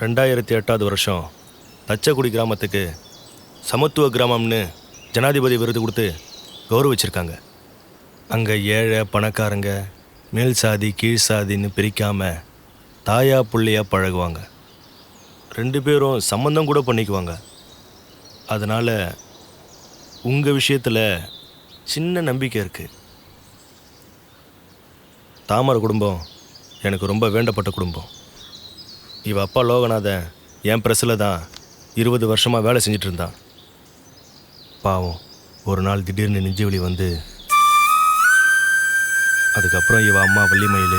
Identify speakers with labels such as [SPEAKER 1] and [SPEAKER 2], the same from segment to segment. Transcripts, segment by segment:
[SPEAKER 1] ரெண்டாயிரத்தி எட்டாவது வருஷம் தச்சக்குடி கிராமத்துக்கு சமத்துவ கிராமம்னு ஜனாதிபதி விருது கொடுத்து கௌரவிச்சிருக்காங்க. அங்கே ஏழை பணக்காரங்க மேல் சாதி கீழ் சாதின்னு பிரிக்காமல் தாயா புள்ளையா பழகுவாங்க. ரெண்டு பேரும் சம்மந்தம் கூட பண்ணிக்குவாங்க. அதனால் உங்கள் விஷயத்தில் சின்ன நம்பிக்கை இருக்குது தாமரை குடும்பம் எனக்கு ரொம்ப வேண்டப்பட்ட குடும்பம். இவ அப்பா லோகநாதன் என் ப்ரெஸ்ஸில் தான் இருபது வருஷமாக வேலை செஞ்சுட்டு இருந்தான் பாவம் ஒரு நாள் திடீர்னு நெஞ்சுவலி வந்து அதுக்கப்புறம் இவ அம்மா வள்ளிமயில்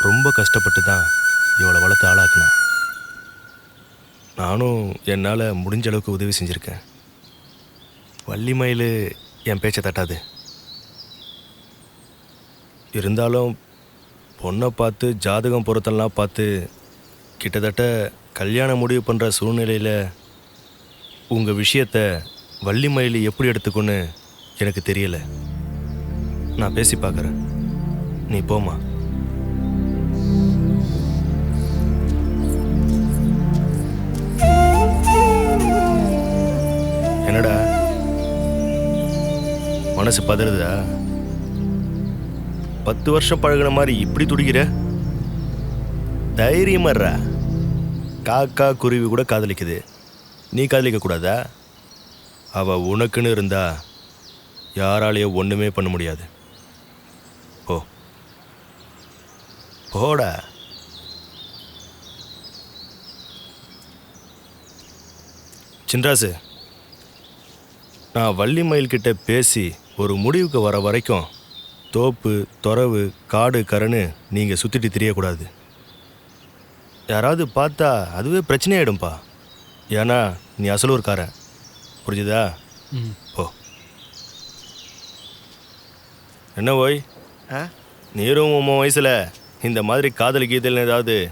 [SPEAKER 1] ரொம்ப கஷ்டப்பட்டு தான் இவளை வளர்த்து ஆளாக்குனான் நானும் என்னால் முடிஞ்ச அளவுக்கு உதவி செஞ்சுருக்கேன். வள்ளிமயில் என் பேச்சை தட்டாது. இருந்தாலும் பொண்ணை பார்த்து ஜாதகம் பொருத்தெல்லாம் பார்த்து கிட்டத்தட்ட கல்யாணம் முடிவு பண்ணுற சூழ்நிலையில் உங்கள் விஷயத்த வள்ளிமயில் எப்படி எடுத்துக்கொன்னு எனக்கு தெரியல. நான் பேசி பார்க்குறேன். நீ போமா என்னடா? மனசு பதறுதா? பத்து வருஷம் பழகுன மாதிரி இப்படி துடிக்கிற? தைரியமாடுறா காக்கா குருவி கூட காதலிக்குது. நீ காதலிக்கக்கூடாதா? அவள் அவ உனக்குன்னு இருந்தா யாராலையோ ஒன்றுமே பண்ண முடியாது. போ. போடா. சின்ராசு நான் வள்ளி மயில்கிட்ட பேசி ஒரு முடிவுக்கு வர வரைக்கும் தோப்பு துறவு காடு கரன்னு நீங்கள் சுற்றிட்டு தெரியக்கூடாது. யாராவது பார்த்தா அதுவே பிரச்சனையாயிடும்பா. ஏன்னா நீ அசலூர்காரன். புரிஞ்சுதா? போ. என்ன ஓய்?
[SPEAKER 2] ஆ?
[SPEAKER 1] நீரும் உன் வயசில் இந்த மாதிரி காதல் கீதல் ஏதாவது.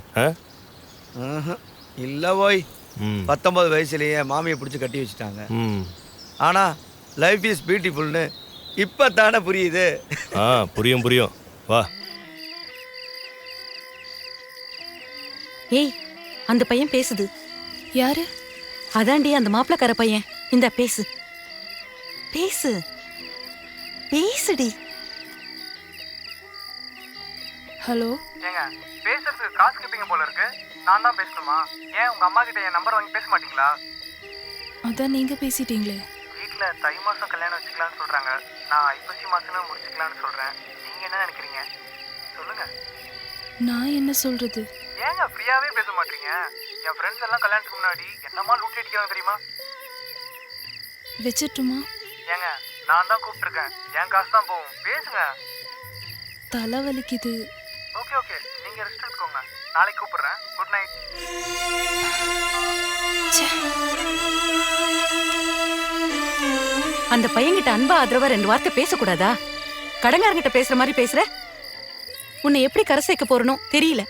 [SPEAKER 2] இல்ல போய்
[SPEAKER 1] ம்.
[SPEAKER 2] பத்தொன்பது வயசுலயே மாமியை பிடிச்சி கட்டி வச்சுட்டாங்க.
[SPEAKER 1] ம்.
[SPEAKER 2] ஆனா லைஃப் இஸ் பியூட்டிஃபுல்னு இப்போ தானே புரியுது.
[SPEAKER 1] ஆ புரியும் புரியும். வா.
[SPEAKER 3] ஏய் அந்த பையன் பேசுது.
[SPEAKER 4] யாரு?
[SPEAKER 3] அதாண்டி அந்த மாப்பிளக்கார பையன். இந்த பேசு. பேசு. பேசுடி.
[SPEAKER 4] ஹலோ?
[SPEAKER 5] ஏங்க பேசுறதுக்கு காசு கேட்பீங்க போல இருக்கு. நான் தான் பேசணுமா? ஏன் உங்க அம்மா கிட்ட என் நம்பர் வாங்கி பேச மாட்டீங்களா?
[SPEAKER 4] அதான் நீங்க பேசிட்டீங்களே.
[SPEAKER 5] வீட்ல தை மாசம் கல்யாணம் வச்சுக்கலாம்னு சொல்றாங்க. நான் ஐப்பசி மாசமே முடிச்சுக்கலாம்னு சொல்றேன். நீங்க என்ன நினைக்கிறீங்க? சொல்லுங்க.
[SPEAKER 4] நான் என்ன சொல்றது?
[SPEAKER 5] ஏங்க ஃப்ரீயாவே பேச மாட்டீங்க? என் ஃப்ரெண்ட்ஸ் எல்லாம் கல்யாணத்துக்கு முன்னாடி என்னமா லூட் அடிக்கிறாங்க தெரியுமா?
[SPEAKER 4] வச்சிட்டுமா
[SPEAKER 5] ஏங்க நான் தான் கூப்பிட்டுருக்கேன். என் காசு தான் போகும். பேசுங்க.
[SPEAKER 4] தலை வலிக்குது
[SPEAKER 5] ஓகே ஓகே. நீங்க ரெஸ்ட் எடுத்துக்கோங்க. நாளைக்கு கூப்பிடுறேன். குட் நைட்
[SPEAKER 3] அந்த பையன்கிட்ட அன்பா ஆதரவா ரெண்டு வார்த்தை பேசக்கூடாதா? கடங்காரங்கிட்ட பேசுற மாதிரி பேசுற? உன்னை எப்படி கரை சேர்க்க போறனோ தெரியல.